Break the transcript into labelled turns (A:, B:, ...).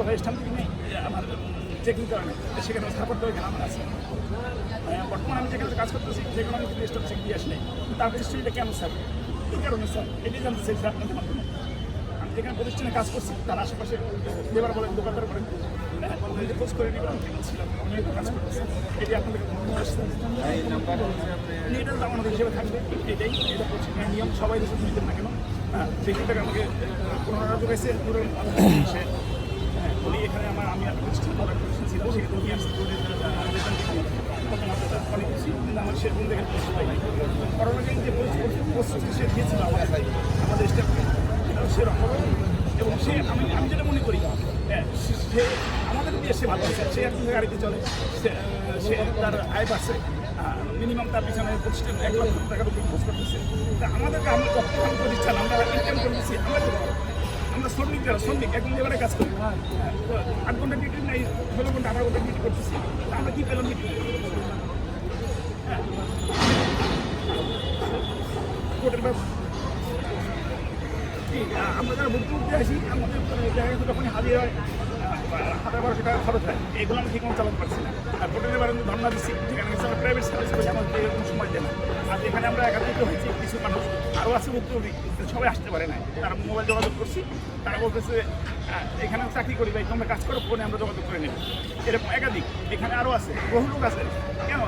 A: কোথায় থেকে নেই আমার চেকিং করা নেই সেখানে করে এখানে আমার আছে হ্যাঁ, বর্তমানে আমি যেখানে কাজ করতেছি যেখানে আমি কিন্তু স্টাফ চেক দিয়ে আসলে তার হিস্ট্রিটা কেন স্যার? কী কারণে স্যার এটাই জানতে চাই স্যার আপনাদের মাধ্যমে। আমি যেখানে প্রতিষ্ঠানে কাজ করছি তার আশেপাশে লেবার বলেন দোকানদার বলেন হ্যাঁ, ওখানে খোঁজ করে নিবেন আমি ছিলাম আমি কাজ করতেছি এটি আপনাদের এটা আমাদের হিসেবে থাকবে এটাই নিয়ম সবাই দেশে নিতেন না কেন হ্যাঁ সেই আমাকে পনেরো টাকা জোগাইছে ধরুন সে হ্যাঁ, উনি এখানে আমার আমি একটা প্রতিষ্ঠান করার প্রতিষ্ঠান ছিল সেখানে নিয়ে আসছি অনেক কিছু কিন্তু আমার সেরকম দেখে করোনাকালীন যে প্রস্তুতি সে দিয়েছিল আমাদের আমাদের স্টাফকে সেরকম এবং সে আমি আমি যেটা মনে করি, সে- সে আমাদের সে ভালো আছে, সে এখন গাড়িতে চলে, সে সে তার আয় পাচ্ছে মিনিমাম তার পিছনে প্রতিষ্ঠান এক লক্ষ টাকার উপরে খরচ করতেছে। শ্রমিক যারা শ্রমিক এখন লেবারে কাজ করি। হ্যাঁ, আট ঘণ্টা ডিউটি নাই ষোলো ঘণ্টা আঠারো ঘণ্টা ডিউটি করতেছি। আমরা কি পেলাম ডিউটি কোর্টের ব্যাপার আমরা যারা ভুক্তভোগী আছি আমাদের দেখা গেছে যখন হাজির হয় হাজার বারোশো টাকা খরচ হয়। এগুলো আমি ঠিক মতো চালাতে পারছি না। আর হোটেলে বারে ধর্ণা দিচ্ছি। যেখানে আমরা প্রাইভেট সার্ভিস করি আমাদের এরকম সময় দেয় না। আর এখানে আমরা একাত্রিত হয়েছি কিছু মানুষ আরও আছে উদ্যোগী সবাই আসতে পারে না তারা মোবাইল যোগাযোগ করছি। তারা বলতেছে এখানে চাকরি করি ভাই, তোমরা কাজ করো, ফোনে আমরা যোগাযোগ করে নেব। এরকম একাধিক। এখানে আরও আছে। বহু লোক আছে। কেন?